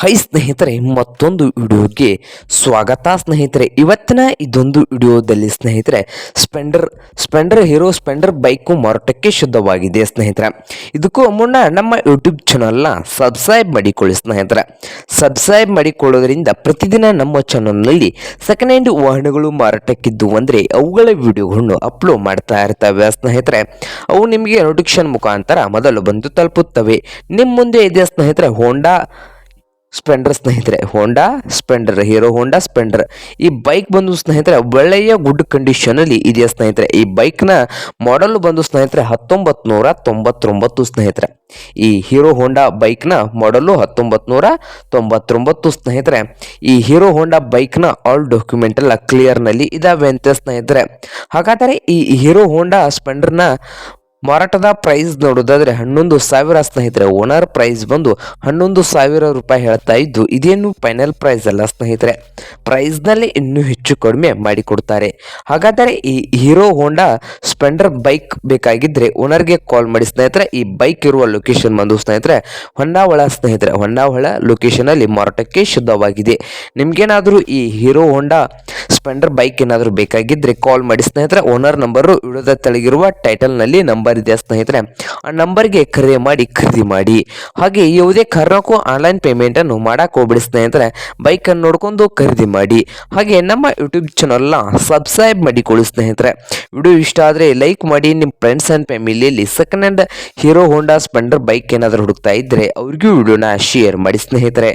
High ಸ್ನೇಹಿತರೆ, ಮತ್ತೊಂದು ವಿಡಿಯೋಗೆ ಸ್ವಾಗತ ಸ್ನೇಹಿತರೆ. ಇವತ್ತಿನ ಇದೊಂದು ವಿಡಿಯೋದಲ್ಲಿ ಸ್ನೇಹಿತರೆ, Splendor Splendor Hero, Splendor bike ಮಾರಾಟಕ್ಕೆ ಶುದ್ಧವಾಗಿದೆ ಸ್ನೇಹಿತರೆ. ಇದಕ್ಕೂ ಮುನ್ನ ನಮ್ಮ ಯೂಟ್ಯೂಬ್ ಚಾನಲ್ನ ಸಬ್ಸ್ಕ್ರೈಬ್ ಮಾಡಿಕೊಳ್ಳಿ ಸ್ನೇಹಿತರೆ. ಸಬ್ಸ್ಕ್ರೈಬ್ ಮಾಡಿಕೊಳ್ಳೋದ್ರಿಂದ ಪ್ರತಿದಿನ ನಮ್ಮ ಚಾನಲ್ನಲ್ಲಿ ಸೆಕೆಂಡ್ ಹ್ಯಾಂಡ್ ವಾಹನಗಳು ಮಾರಾಟಕ್ಕಿದ್ದು ಅಂದರೆ ಅವುಗಳ ವಿಡಿಯೋಗಳನ್ನು ಅಪ್ಲೋಡ್ ಮಾಡ್ತಾ ಇರ್ತವೆ ಸ್ನೇಹಿತರೆ. ಅವು ನಿಮಗೆ ನೋಟಿಫಿಕೇಶನ್ ಮುಖಾಂತರ ಮೊದಲು ಬಂದು ತಲುಪುತ್ತವೆ. ನಿಮ್ಮ ಮುಂದೆ ಇದೆ ಸ್ನೇಹಿತರೆ ಹೋಂಡಾ ಸ್ಪೆಂಡರ್ ಸ್ನೇಹಿತರೆ Honda Splendor Hero Honda Splendor. ಈ ಬೈಕ್ ಬಂದು ಸ್ನೇಹಿತರೆ, ಒಳ್ಳೆಯ ಗುಡ್ ಕಂಡೀಷನಲ್ಲಿ ಇದೆಯಾ ಸ್ನೇಹಿತರೆ? ಈ ಬೈಕ್ನ ಮಾಡೆಲ್ ಬಂದು ಸ್ನೇಹಿತರೆ ಹತ್ತೊಂಬತ್ತು ನೂರ ತೊಂಬತ್ತೊಂಬತ್ತು ಸ್ನೇಹಿತರೆ. ಈ ಹೀರೋ ಹೋಂಡಾ ಬೈಕ್ನ ಮಾಡಲು ಹತ್ತೊಂಬತ್ತು ನೂರ ತೊಂಬತ್ತೊಂಬತ್ತು ಸ್ನೇಹಿತರೆ. ಈ ಹೀರೋ ಹೋಂಡಾ ಬೈಕ್ನ ಆಲ್ ಡಾಕ್ಯುಮೆಂಟ್ ಎಲ್ಲ ಕ್ಲಿಯರ್ನಲ್ಲಿ ಇದಾವೆ ಅಂತ ಸ್ನೇಹಿತರೆ. ಹಾಗಾದರೆ ಈ ಹೀರೋ ಹೋಂಡಾ ಸ್ಪೆಂಡರ್ನ ಮಾರಾಟದ ಪ್ರೈಸ್ ನೋಡೋದಾದ್ರೆ ಹನ್ನೊಂದು ಸಾವಿರ ಸ್ನೇಹಿತರೆ ಓನರ್ ಪ್ರೈಸ್ ಬಂದು ಹನ್ನೊಂದು ಸಾವಿರ ರೂಪಾಯಿ ಹೇಳ್ತಾ ಇದ್ದು, ಇದೇನು ಫೈನಲ್ ಪ್ರೈಸ್ ಅಲ್ಲ ಸ್ನೇಹಿತರೆ. ಪ್ರೈಸ್ನಲ್ಲಿ ಇನ್ನೂ ಹೆಚ್ಚು ಕಡಿಮೆ ಮಾಡಿಕೊಡ್ತಾರೆ ಹಾಗಾದರೆ ಈ ಹೀರೋ ಹೋಂಡಾ ಸ್ಪೆಂಡರ್ ಬೈಕ್ ಬೇಕಾಗಿದ್ದರೆ ಓನರ್ಗೆ ಕಾಲ್ ಮಾಡಿ ಸ್ನೇಹಿತರೆ, ಈ ಬೈಕ್ ಇರುವ ಲೊಕೇಶನ್ ಬಂದು ಸ್ನೇಹಿತರೆ, ಹೊನ್ನಾವಳ ಸ್ನೇಹಿತರೆ, ಹೊನ್ನಾವಳ ಲೊಕೇಶನಲ್ಲಿ ಮಾರಾಟಕ್ಕೆ ಶುದ್ಧವಾಗಿದೆ. ನಿಮ್ಗೇನಾದರೂ ಈ ಹೀರೋ ಹೋಂಡಾ ಸ್ಪೆಂಡರ್ ಬೈಕ್ ಏನಾದರೂ ಬೇಕಾಗಿದ್ದರೆ ಕಾಲ್ ಮಾಡಿ. ಸ್ನೇಹಿತರೆ ಓನರ್ ನಂಬರು ವಿಡಿಯೋದ ತೆಳಗಿರುವ ಟೈಟಲ್ನಲ್ಲಿ ನಂಬರ್ ಇದೆ ಸ್ನೇಹಿತರೆ. ಆ ನಂಬರ್ಗೆ ಕರೆ ಮಾಡಿ, ಖರೀದಿ ಮಾಡಿ. ಹಾಗೆ ಯಾವುದೇ ಕಾರಣಕ್ಕೂ ಆನ್ಲೈನ್ ಪೇಮೆಂಟನ್ನು ಮಾಡೋಕೆ ಹೋಗ್ಬಿಡಿ ಸ್ನೇಹಿತರೆ. ಬೈಕನ್ನು ನೋಡ್ಕೊಂಡು ಖರೀದಿ ಮಾಡಿ. ಹಾಗೆ ನಮ್ಮ ಯೂಟ್ಯೂಬ್ ಚಾನಲ್ನ ಸಬ್ಸ್ಕ್ರೈಬ್ ಮಾಡಿಕೊಳ್ಳಿ ಸ್ನೇಹಿತರೆ. ವಿಡಿಯೋ ಇಷ್ಟ ಆದರೆ ಲೈಕ್ ಮಾಡಿ. ನಿಮ್ಮ ಫ್ರೆಂಡ್ಸ್ ಆ್ಯಂಡ್ ಫ್ಯಾಮಿಲಿಯಲ್ಲಿ second hand Hero Honda Splendor bike ಏನಾದರೂ ಹುಡುಕ್ತಾ ಇದ್ದರೆ ಅವ್ರಿಗೂ ವಿಡಿಯೋನ ಶೇರ್ ಮಾಡಿ ಸ್ನೇಹಿತರೆ.